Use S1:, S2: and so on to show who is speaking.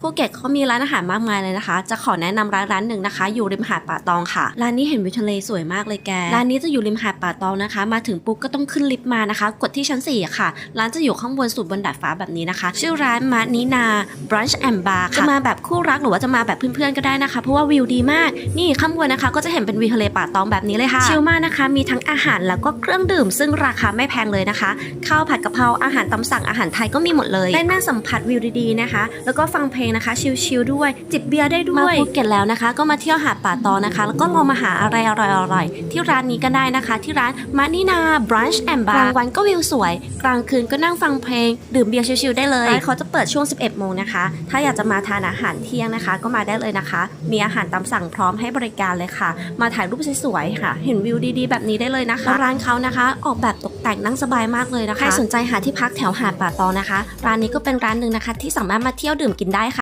S1: ภูเก็ตเขามีร้านอาหารมากมายเลยนะคะ จะขอแนะนำร้านร้านหนึ่งนะคะ อยู่ริมหาดป่าตองค่ะ ร้านนี้เห็นวิวทะเลสวยมากเลยแก ร้านนี้จะอยู่ริมหาดป่าตองนะคะ มาถึงปุ๊บก็ต้องขึ้นลิฟต์มานะคะ กดที่ชั้น4ค่ะ ร้านจะอยู่ข้างบนสุดบนดาดฟ้าแบบนี้นะคะ ชื่อร้านมานินา brunch and bar ค่ะจะมาแบบคู่รักหรือว่าจะมาแบบเพื่อนๆก็ได้นะคะ เพราะว่าวิวดีมาก นี่ข้างบนนะคะ ก็จะเห็นเป็นวิวทะเลป่าตองแบบนี้เลยค่ะ ชิลมากนะคะ มีทั้งอาหารแล้วก็เครื่องดื่ม ซึ่งราคาไม่แพงเลยนะคะ ข้าวผัดกะเพราอาหารตาสั่งอาหารไทยก็มีหมดเลย ได้นั่งสัมผัสวิวดีๆนะคะ แล้วก็ฟังเพลงนะคะ ชิลๆด้วย จิบเบียร์ได้ด้วย มาภูเก็ตแล้วนะคะ ก็มาเที่ยวหาดป่าตองนะคะ แล้วก็ลองมาหาอะไรอร่อยๆที่ร้านนี้ก็ได้นะคะ ที่ร้านมานินา brunch and bar กลางวันก็วิวสวย กลางคืนก็นั่งฟังเพลง ดื่มเบียร์ชิลๆได้เลยร้านเขาจะเปิดช่วง 11 โมงนะคะ ถ้าอยากจะมาทานอาหารเที่ยงนะคะ ก็มาได้เลยนะคะ มีอาหารตามสั่งพร้อมให้บริการเลยค่ะ มาถ่ายรูปสวยๆค่ะ เห็นวิวดีๆ แบบนี้ได้เลยนะคะแล้วร้านเขานะคะ ออกแบบตกแตกนั่งสบายมากเลยนะคะ ใครสนใจหาที่พักแถวหาดป่าตองนะคะ ร้านนี้ก็เป็นร้านหนึ่งนะคะ ที่สามารถมาเที่ยวดื่มกินได้ค่ะ